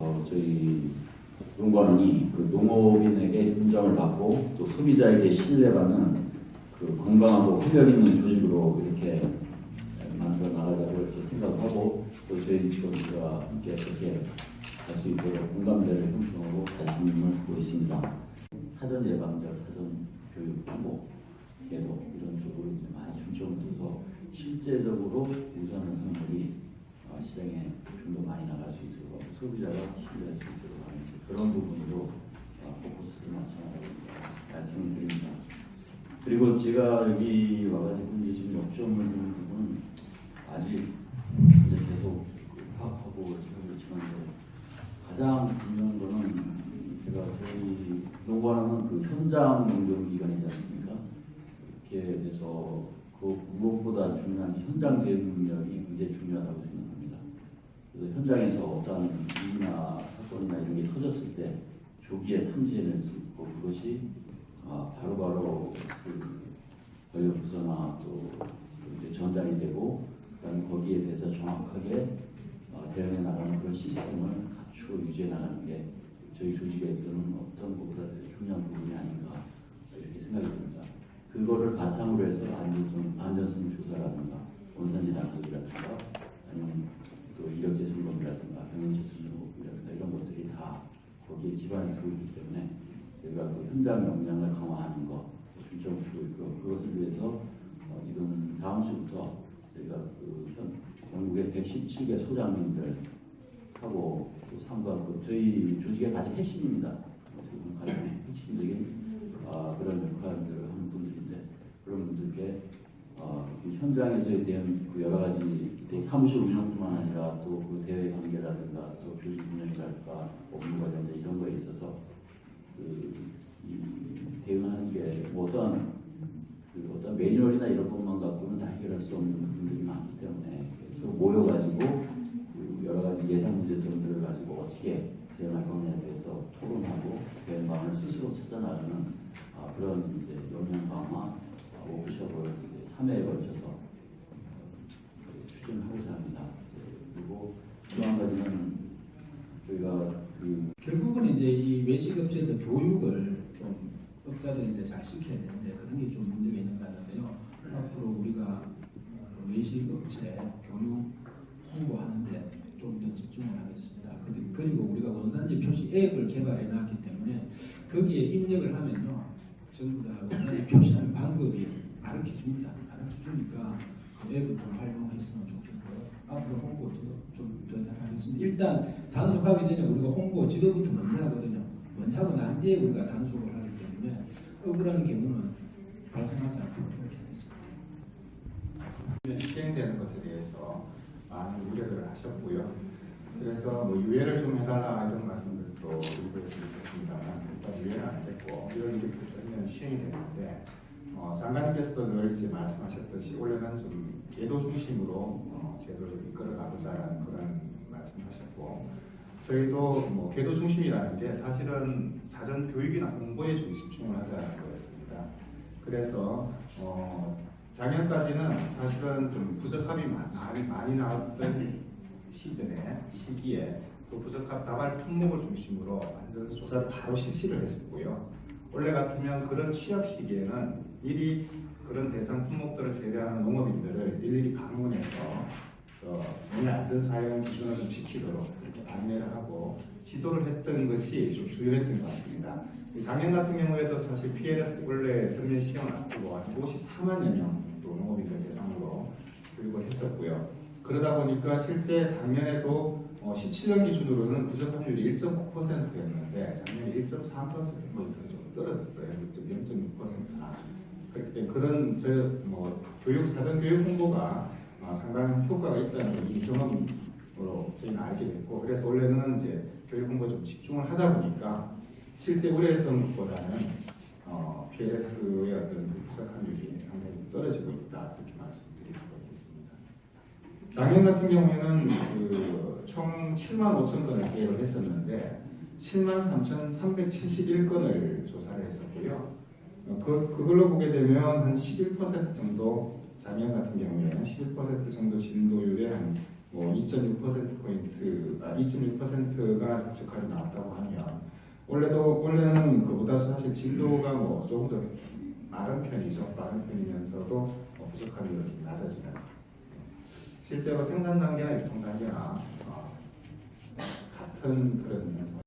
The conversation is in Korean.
어, 저희 농관원이 그 농업인에게 인정을 받고 또 소비자에게 신뢰받는 그 건강하고 활력 있는 조직으로 이렇게 만들어 나가자고 이렇게 생각하고 또 저희 직원들과 함께 그렇게 할 수 있도록 공감대를 형성하고 관심을 보고 있습니다. 사전 예방적 사전 교육 홍보에도 이런 쪽으로 이제 많이 중점을 둬서 실제적으로 성분이 어, 시장에 좀더 많이 나갈 수 있도록 소비자가 신뢰할 수 있도록 하는 그런 부분으로 어, 포커스를 맞춰나가고 말씀을 드립니다. 그리고 제가 여기 와가지고 이제 지금 역점을 두는 부분은 아직 이제 계속 그 파악하고 하고 있지만 이제 가장 중요한 거는 제가 저희 농관하는 그 현장 농경 기관이지 않습니까? 이렇게 돼서 그 무엇보다 중요한 현장 대응 능력이 굉장히 중요하다고 생각합니다. 그래서 현장에서 어떤 일이나 사건이나 이런 게 터졌을 때 조기에 탐지해낼 수 있고 그것이 아, 바로바로 그 권력 부서나 또 이제 전달이 되고 그다음에 거기에 대해서 정확하게 어, 대응해 나가는 그런 시스템을 갖추어 유지해 나가는 게 저희 조직에서는 어떤 것보다 중요한 부분이 아닌가 이렇게 생각이 듭니다. 그거를 바탕으로 해서 안전, 안전성 조사라든가 원산지 단속이라든가 아니면 또 이력제 점검이라든가 병원체 등록이라든가 이런 것들이 다 거기에 기반이 되어 있기 때문에 저희가 그 현장 역량을 강화하는 것 중점을 두고 있고 그것을 위해서 어, 지금 다음 주부터 저희가 그 현, 영국의 117개 소장님들 하고 또 상과 그 저희 조직의 가장 핵심입니다. 가장 핵심적인 아, 그런 역할들을 하는 분들인데 그런 분들께 어, 이 현장에서에 대한 그 여러 가지 또 사무실 운영뿐만 아니라 또 그 대외 관계라든가 또 조직 운영이랄까 업무 관련된 이런 거에 있어서 그, 이 대응하는 게 뭐 어떠한 그 어떤 매뉴얼이나 이런 것만 갖고는 다 해결할 수 없는 부분들이 많기 때문에 그래서 모여가지고 그 여러 가지 예상 문제점들을 가지고 어떻게 대응할 거냐에 대해서 토론하고 그 방을 스스로 찾아나가는 아, 그런 이제 역량 강화 아, 워크숍을 이제 3회에 걸쳐서 어, 추진하고자 합니다. 네, 그리고 또 한 가지는 저희가 그 결국은 이제 이 외식업체에서 교육을 좀 업자들이 이제 잘 시켜야 되는데 그런 게 좀 문제가 있는 것 같은데요. 앞으로 우리가 그 외식업체 교육 홍보하는데 좀 더 집중을 하겠습니다. 그리고 우리가 원산지 표시 앱을 개발해 놨기 때문에 거기에 입력을 하면요. 전부 다 표시하는 방법이 가르쳐 줍니다. 가르쳐 주니까 그 앱을 좀 활용했으면 좋겠고요. 앞으로 홍보 좀더 잘하겠습니다. 일단 단속하기 전에 우리가 홍보 지도부터 먼저 하거든요. 먼저 하고 난 뒤에 우리가 단속을 하기 때문에 억울한 경우는 발생하지 않도록 그렇게 하겠습니다. 시행되는 것에 대해서 많은 우려를 하셨고요. 그래서 뭐 유예를 좀 해달라 이런 말씀들도 일부에서 있었습니다만 유예는 안 됐고 1월 1일부터는 시행이 되는데 어, 장관님께서도 늘 이제 말씀하셨듯이 올해는 좀 계도 중심으로 어, 제도를 이끌어가보자라는 그런 말씀하셨고 저희도 뭐 계도 중심이라는 게 사실은 사전 교육이나 홍보에 좀 집중을 하자는 거였습니다. 그래서 어, 작년까지는 사실은 좀 부적합이 마- 많이, 많이 나왔던 시즌에 시기에 그 부적합 다발 품목을 중심으로 안전성 조사를 바로 실시를 했었고요. 원래 같으면 그런 취약 시기에는 미리 그런 대상 품목들을 제외하는 농업인들을 일일이 방문해서 어, 농의 안전 사용 기준을 좀 지키도록 그렇게 안내를 하고 지도를 했던 것이 좀 주요했던 것 같습니다. 이 작년 같은 경우에도 사실 PLS 원래 전면 시험을 앞두고 한 54만여 명 또 농업인들 대상으로 교육을 했었고요. 그러다 보니까 실제 작년에도 어, 17년 기준으로는 부적합률이 1.9%였는데 작년에 1.3%포인트 정도 떨어졌어요. 0.6%나. 그렇기 그런 저뭐 교육 사전 교육 홍보가 어, 상당한 효과가 있다는 걸 이미 경험으로 저희는 알게 됐고 그래서 원래는 이제 교육 홍보에 좀 집중을 하다 보니까 실제 우려했던 것보다는 어, PLS의 어떤 그 부적합률이 상당히 떨어지고 있다 이렇게 말씀드릴 수가 있겠습니다. 작년 같은 경우에는 그 총 7만 5천 건을 계획을 했었는데 7만 3,371건을 조사를 했었고요. 어, 그, 그걸로 보게 되면 한 11% 정도 작년 같은 경우에는 11% 정도 진도율의 한뭐 2.6% 포인트, 아 2.6%가 적합하게 나왔다고 하면 원래도 원래는 그보다 사실 진도가 뭐 조금 더 마른 편이죠. 마른 편이면서도 뭐좀 낮아지는. 실제로 생산 단계나 유통 단계나 어, 같은 그런